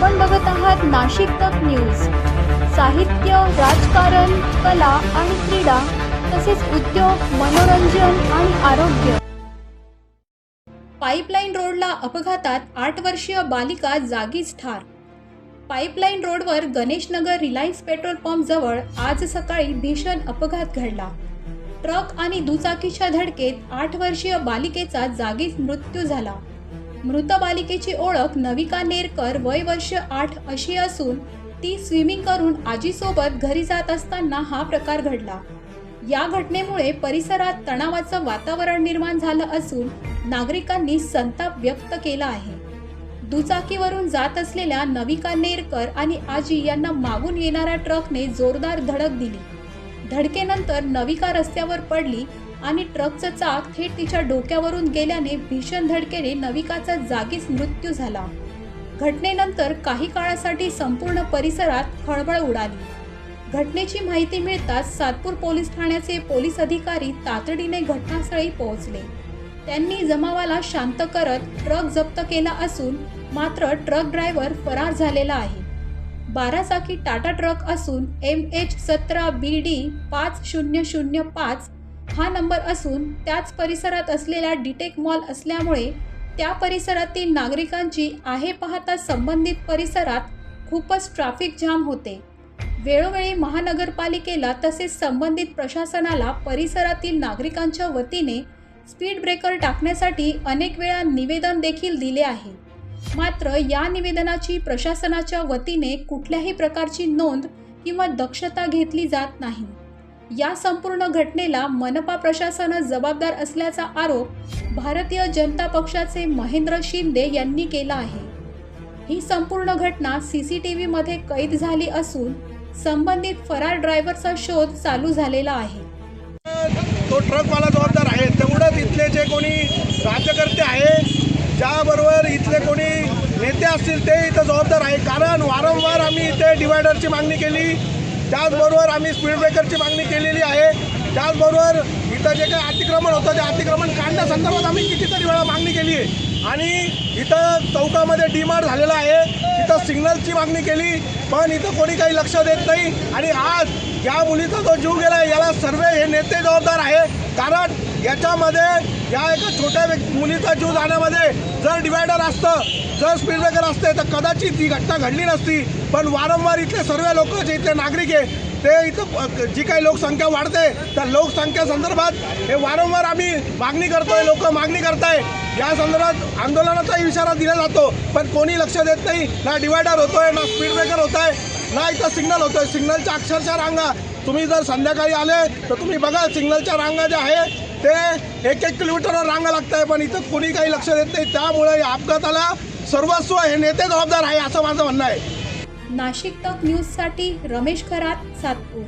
आपण बघत आहात नाशिक तक न्यूज. साहित्य राजकारण कला आणि क्रीडा तसेच उद्योग मनोरंजन आणि आरोग्य. पाईपलाईन रोडला अपघातात आठ वर्षीय बालिका जागीच ठार. पाईपलाईन रोडवर गणेशनगर रिलायन्स पेट्रोल पंप जवळ आज सकाळी भीषण अपघात घडला. ट्रक आणि दुचाकीच्या धडकेत आठ वर्षीय बालिकेचा जागीच मृत्यू झाला. मृत बालिकेची ओळख नविका नेरकर वय वर्ष आठ अशी असून ती स्विमिंग करून आजीसोबत घरी जात असताना हा प्रकार घडला. या घटनेमुळे परिसरात तणावाचं वातावरण निर्माण झालं असून नागरिकांनी संताप व्यक्त केला आहे. दुचाकीवरून जात असलेल्या नविका नेरकर आणि आजी यांना मागून येणाऱ्या ट्रकने जोरदार धडक दिली. धडकेनंतर नविका रस्त्यावर पडली आणि ट्रकचं चाक थेट तिच्या डोक्यावरून गेल्याने भीषण धडकेने नविकाचा जागीच मृत्यू झाला. घटनेनंतर काही काळासाठी संपूर्ण परिसरात खळबळ उडाली. घटनेची माहिती मिळताच सातपूर पोलीस ठाण्याचे पोलीस अधिकारी तातडीने घटनास्थळी पोहोचले. त्यांनी जमावाला शांत करत ट्रक जप्त केला असून मात्र ट्रक ड्रायव्हर फरार झालेला आहे. बारा चाकी टाटा ट्रक असून एम एच सतरा बी डी पाच शून्य शून्य पाच हा नंबर असून त्याच परिसरात असलेला डिटेक मॉल असल्यामुळे त्या परिसरातील नागरिकांची आहे पाहता संबंधित परिसरात खूपच ट्रॅफिक जाम होते. वेळोवेळी महानगरपालिकेला तसेच संबंधित प्रशासनाला परिसरातील नागरिकांच्या वतीने स्पीड ब्रेकर टाकण्यासाठी अनेक वेळा निवेदन देखील दिले आहे. मात्र या निवेदनाची प्रशासनाच्या वतीने कुठल्याही प्रकारची नोंद किंवा दक्षता घेतली जात नाही. या संपूर्ण घटनेला मनपा प्रशासन जबाबदार असल्याचा आरोप भारतीय जनता पक्षाचे महेंद्र शिंदे यांनी केला आहे. ही संपूर्ण घटना सी सी टी व्हीमध्ये कैद झाली असून संबंधित फरार ड्रायव्हरचा शोध चालू झालेला आहे. तो ट्रकवाला जबाबदार आहे. तेवढंच इथले जे कोणी राज्यकर्ते आहे ज्याबरोबर इथले कोणी नेते असतील ते इथं जबाबदार आहे. कारण वारंवार आम्ही इथे डिवायडरची मागणी केली. त्याचबरोबर आम्ही स्पीड ब्रेकरची मागणी केलेली आहे. त्याचबरोबर इथं जे काही अतिक्रमण होतं ते अतिक्रमण काढण्यासंदर्भात आम्ही कितीतरी वेळा मागणी केली आहे. आणि इथं चौकामध्ये डीमार्ट झालेला आहे. इथं सिग्नलची मागणी केली पण इथं कोणी काही लक्ष देत नाही. आणि आज या मुलीचा जो जीव गेला याला सर्व हे नेते जबाबदार आहे. कारण याच्यामध्ये या एका छोट्या व्यक्ती मुलीचा जीव जाण्यामध्ये जर डिवायडर असतं जर स्पीड ब्रेकर असते तर कदाचित ही घटना घडली नसती. पण वारंवार इथले सर्व लोक जे इथले नागरिक आहे ते इथं जी काही लोकसंख्या वाढते त्या लोकसंख्या संदर्भात हे वारंवार आम्ही मागणी करतोय लोक मागणी करताय. या संदर्भात आंदोलनाचाही इशारा दिला जातो पण कोणी लक्ष देत नाही. ना डिवायडर होतोय ना स्पीड ब्रेकर होत आहे ना इथं सिग्नल होतोय. सिग्नलच्या अक्षरशः रांगा. तुम्ही जर संध्याकाळी आले तर तुम्ही बघा सिग्नलच्या रांगा ज्या आहे ते एक एक किलोमीटरवर रांगा लागत आहे पण इथं कोणी काही लक्ष देत नाही. त्यामुळे या अपघाताला सर्वस्व हे नेते जबाबदार आहे असं माझं म्हणणं आहे. नाशिक तक न्यूजसाठी रमेश खरात सातपूर.